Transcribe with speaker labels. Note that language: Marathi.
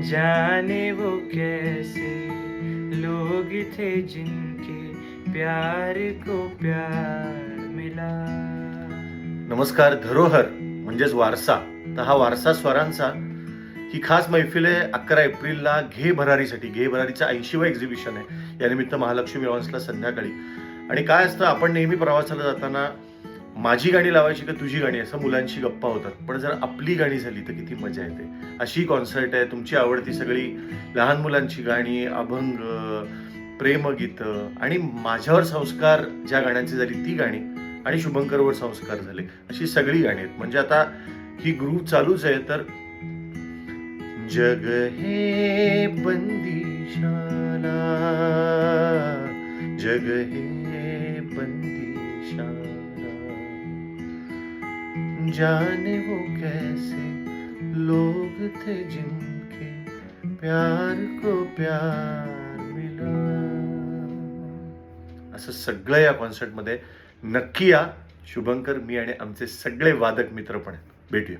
Speaker 1: जाने वो कैसे लोग थे जिनके प्यार को प्यार मिला।
Speaker 2: नमस्कार धरोहर म्हणजेच वारसा. तर हा वारसा स्वरांचा. ही खास मैफिल आहे अकरा एप्रिलला घे भरारीसाठी. घे भरारीचं ऐंशीवं एक्झिबिशन आहे. यानिमित्त महालक्ष्मी लॉन्सला संध्याकाळी. आणि काय असतं आपण नेहमी प्रवासाला जाताना माझी गाणी लावायची का तुझी गाणी? असं मुलांची गप्पा होतात. पण जर आपली गाणी झाली तर किती मजा येते. अशी कॉन्सर्ट आहे. तुमची आवडती सगळी लहान मुलांची गाणी अभंग प्रेमगीतं आणि माझ्यावर संस्कार ज्या गाण्यांची झाली ती गाणी आणि शुभंकरवर संस्कार झाले. अशी सगळी गाणी आहेत. म्हणजे आता ही ग्रुप चालूच आहे तर जग हे बंदिशाला. जग हे बंदिशाला. जाने वो कैसे लोग थे जिनके प्यार को प्यार मिला। असं सगळं या कॉन्सर्टमध्ये नक्की या. शुभंकर मी आणि आमचे सगळे वादक मित्र पण आहेत. भेटूया.